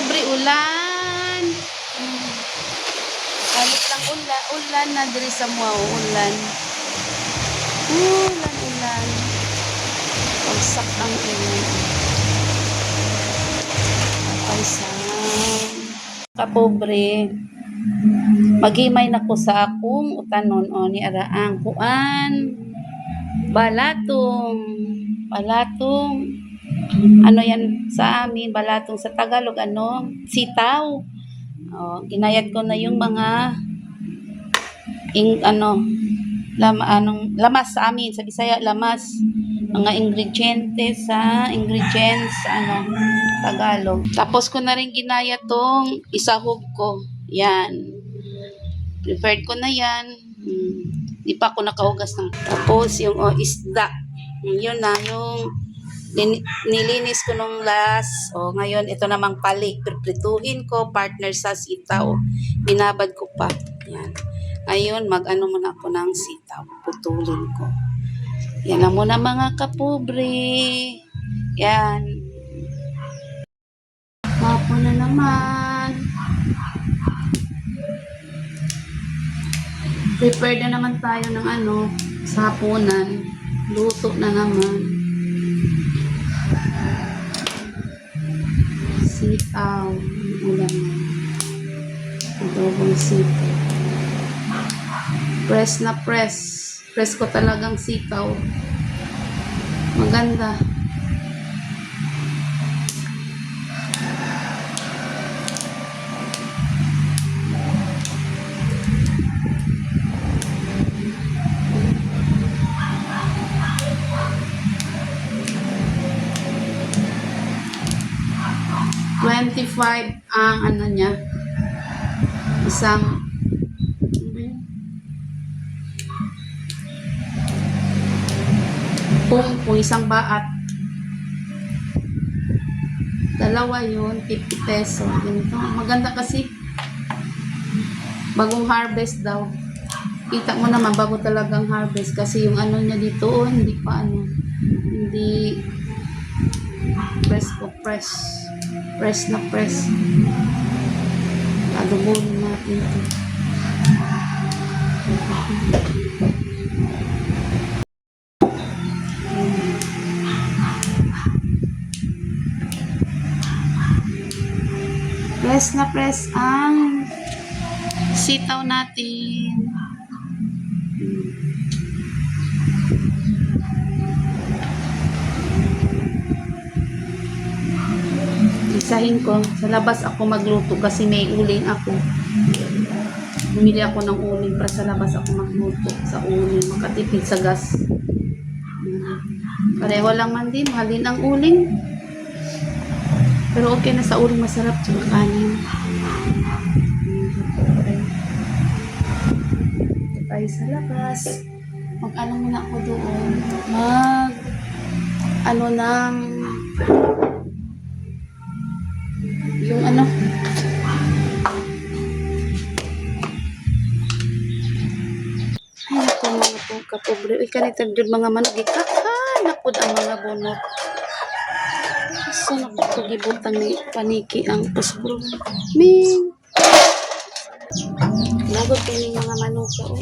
Kapobre ulan. Mm. Kalit lang ulan, ulan na diri sa mga ulan. Ulan, ulan. Pagsak ang ulan. Pagsak. Kapobre. Maghimay na ko sa akong utanon o ni Araang kuan. Balatong. Balatong. Ano yan sa amin, balatong sa Tagalog, ano? Sitaw. O, ginayat ko na yung mga ing, ano, lam, anong, lamas sa amin, sa Bisaya, lamas. Mga ingrediente sa ingredients ano, Tagalog. Tapos ko na rin ginaya tong isahog ko. Yan. Prepared ko na yan. Hmm. Di pa ako nakahugas ng. Tapos yung oh, isda. Yun na, yung lin- nilinis ko nung last. O ngayon, ito namang palik. Priprituhin ko, partner sa sitaw. Binabad ko pa. Yan. Ngayon, mag-ano muna ako ng sitaw. Putulin ko. Yan muna mga kapobre. Yan. Mapo na naman. Prepare na naman tayo ng ano, sa. Luto na naman. Sitaw. Ulam na. Adobong sitaw. Press na press. Press ko talagang sitaw. Maganda. Twenty-five ang ano niya. Isang kung, kung isang baat. Dalawa yun, 50 peso. Ganito. Maganda kasi. Bagong harvest daw. Kita mo naman, bago talagang harvest. Kasi yung ano niya dito, oh, hindi pa ano. Hindi press ko press. Press na press. Adubulin natin ito. Press na press ang sitaw natin. Isahin ko. Sa labas ako magluto kasi may uling ako. Bumili ako ng uling para sa labas ako magluto sa uling. Makatipid sa gas. Pareho lang man din. Mahalin ang uling. Pero okay na sa uling masarap tsaka kanin. Tayo sa labas. Mag ano muna ako doon. Mag ano ng po kapobre uy kanita dyan mga manok ikahanap po ang mga bunot so naku pagibutang ni paniki ang puspro ming lagot yung mga manok oh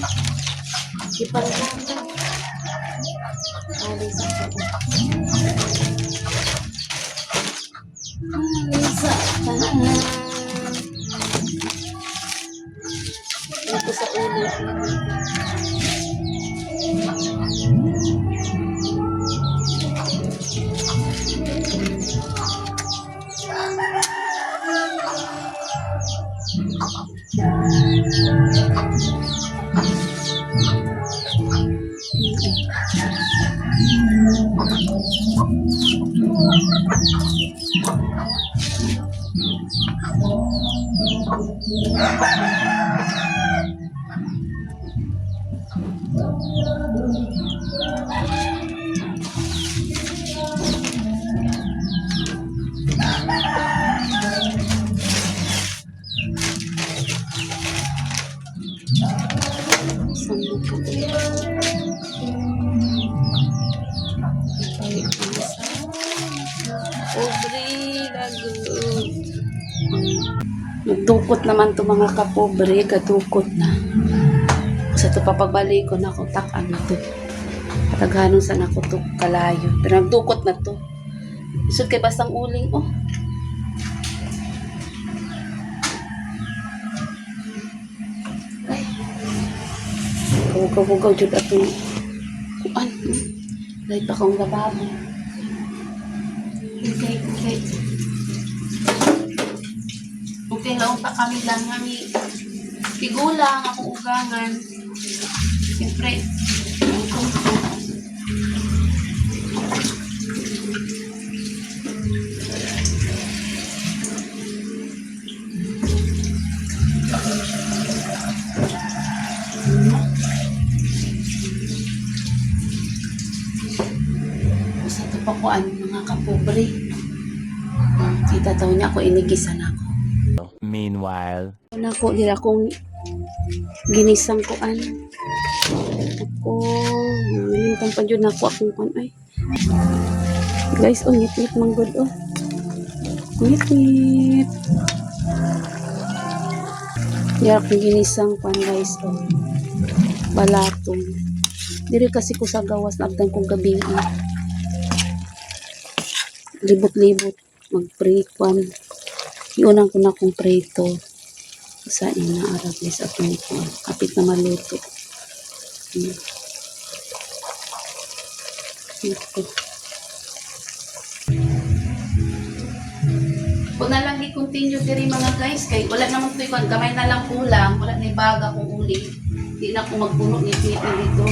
ipangkata alis ako alis ako Ito sa ulo. Saan Nagdukot naman to mga kapobre, kadukot na. Sa to papagbalik ko na ako, takan na to. Pataghanon sa nako to kalayo. Pero nagdukot na to. Isod kay bastang uling, oh. Ay. Hugaw-hugaw jud atong kuan. Dahil pa kong lababo. Okay, okay. Laong pa kami lang kami. Tigulang, akong ugangan. Siyempre, ang. Sa ito pa ano, mga kapobre. Kita taw niya ako inigisan ako. Meanwhile, Nako, dira kong ginisang ko an. Ako, nalintang pa dyan ako akong kan ay. Guys, oh, ngit-ngit mang oh. Ngit-ngit. Dira kong ginisang pan, guys, oh. Balatong. Diri kasi ko sa gawas, nagdan kong gabi, oh. Libot-libot, mag-pre-kwan. Iunang ko na kong preto sa ina arag guys at ko kapit na maluto. Hmm. Ito. Kung na lang i-continue diri mga guys kay wala namang tuy kon kamay na lang kulang wala na ibaga kung uli. Di na ako magpuno ni Tito dito.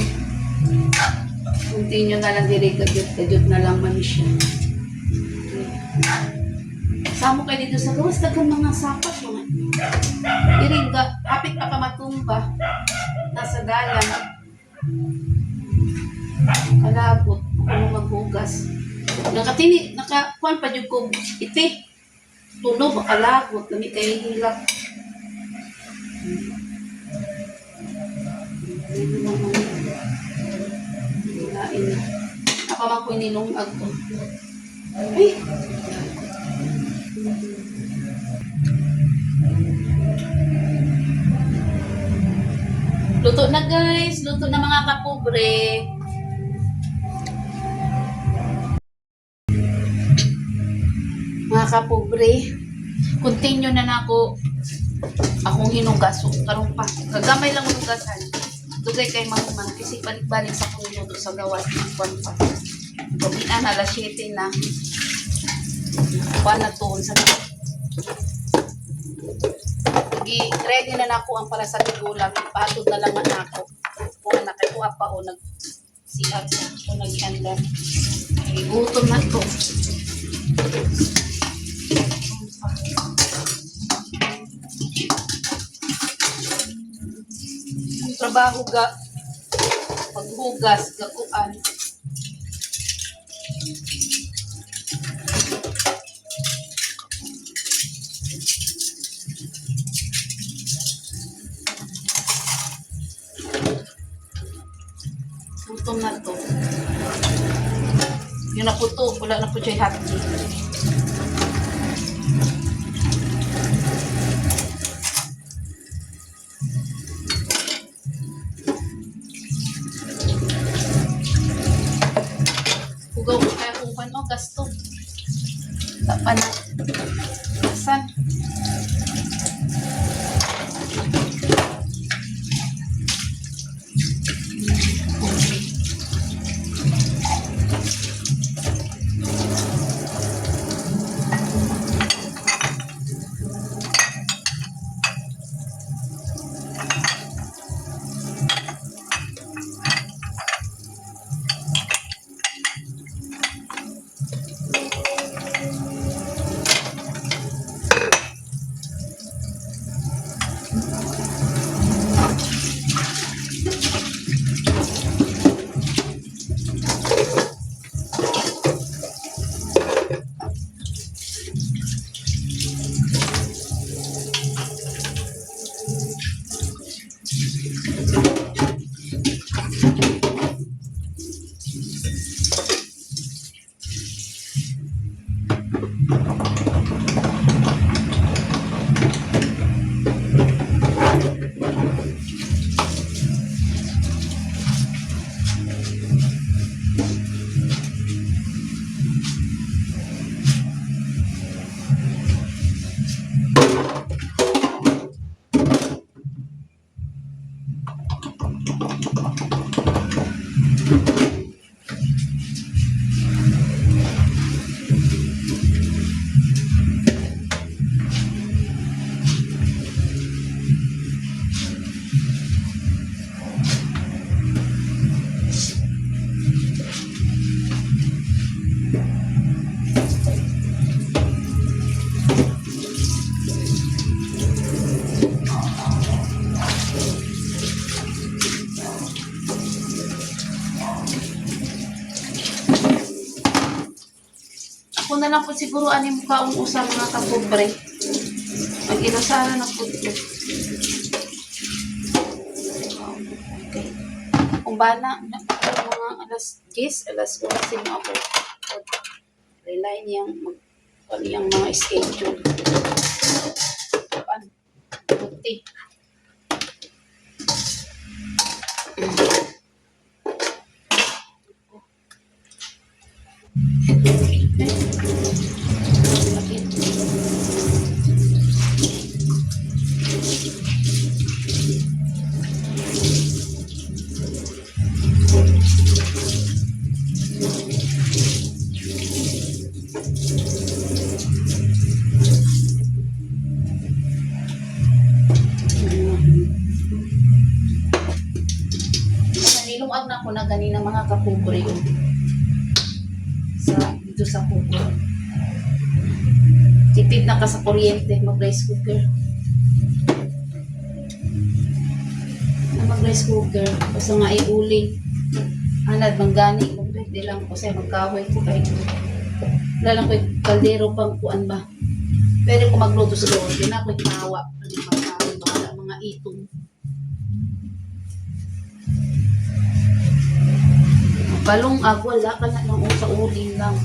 Continue na lang diri kadyot kadyot na lang man siya Samo kayo dito sa gawas, dagang mga sapat mga. Iring ka, apit ka pa matumba. Nasa dalan. Kalabot, ano maghugas. Nakatini, nakakuan pa yung ko, iti. Tunog, kalabot, lami kayo hilak. Hilain na. Napamang ko nilong agto. Ay, Luto na guys, luto na mga kapobre. Mga kapobre, continue na nako akong hinugas. So, karon pa, kagamay lang hinugasan. Dugay kay mahuman kasi balik-balik sa kong luto sa gawas ng kwan pa. Gabian, alas 7 na. Kuan na tuon sa gi ready na nako ang para sa tigulang. Patod na lang man ako. Kung na kay kuha pa o nag siya o naghanda gutom na to. Trabaho ga paghugas gakuan gutom na po to wala na po siya happy Hugaw ko kaya kung ano, gasto. Tapa na. Na po siguro ani mo kaong usa mga kapobre. Mag-inasara na po ito. Okay. Kung bana, na- mga alas 10, alas 11 na ako. Rely niyang mag ano yung mga schedule. Pan. Buti. Nilungag Tipid na ka sa kuryente, mag-rice cooker. Mag-rice cooker, basta nga iuling. Anad, manggani ko, pwede lang ko sa'yo, magkahoy ko kayo. Wala lang ko yung kaldero pang kuan ba. Pwede ko magluto sa doon, yun ako yung tawa. Ano magkahoy, mga, itong. Balong ag, wala ka na lang sa uling lang.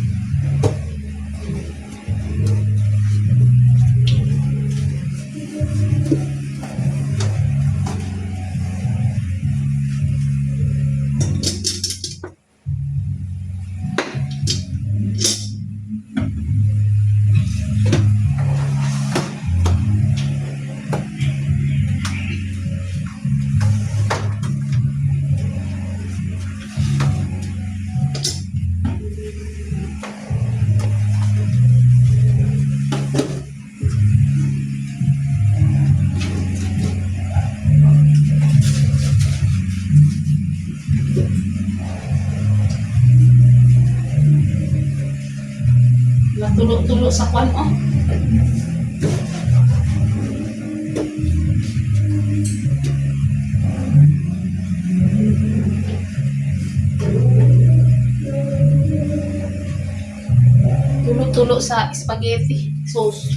Natulo-tulo sa kwan, oh. Tulo-tulo sa spaghetti sauce.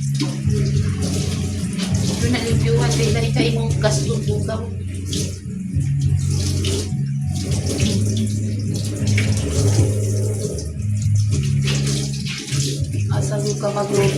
Ito na limpyuhan, kaya dahil ka imong gasto bugaw. Asa ka magluto. Baba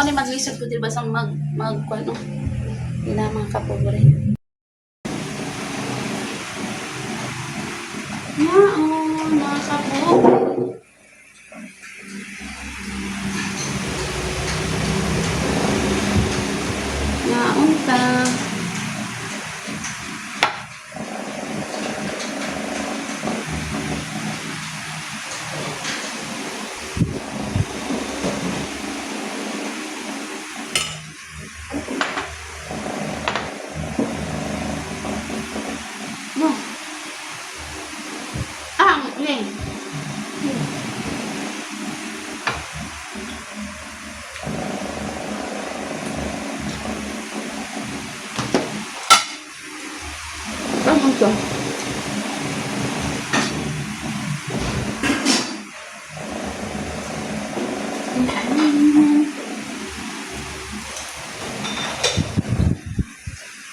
Mo ni maglisod ko diba sa mag mag ano. Ina mga kapobre. Naon, mga kapobre. Naon ka. No. Ah, Ling. Ano to?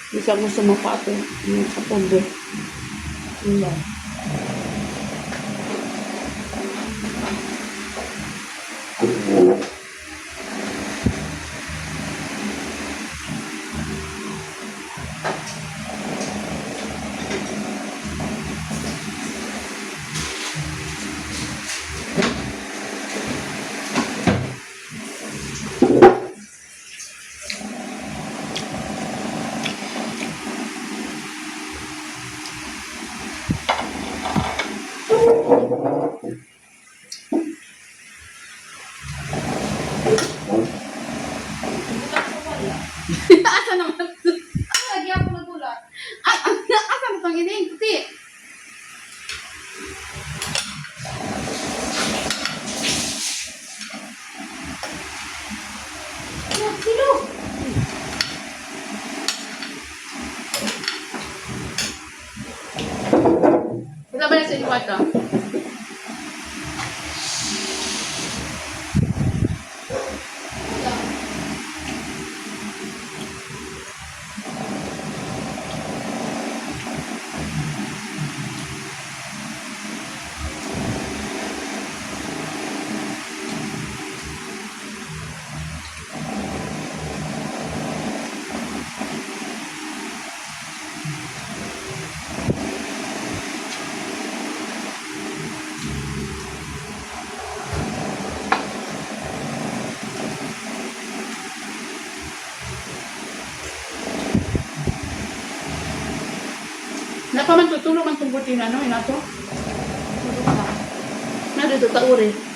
Bisa mo sumapato yung kapondo. Iya. Asa ああ。Napa man tutulog ang tunggutin ano, inato? Na dito ta uri.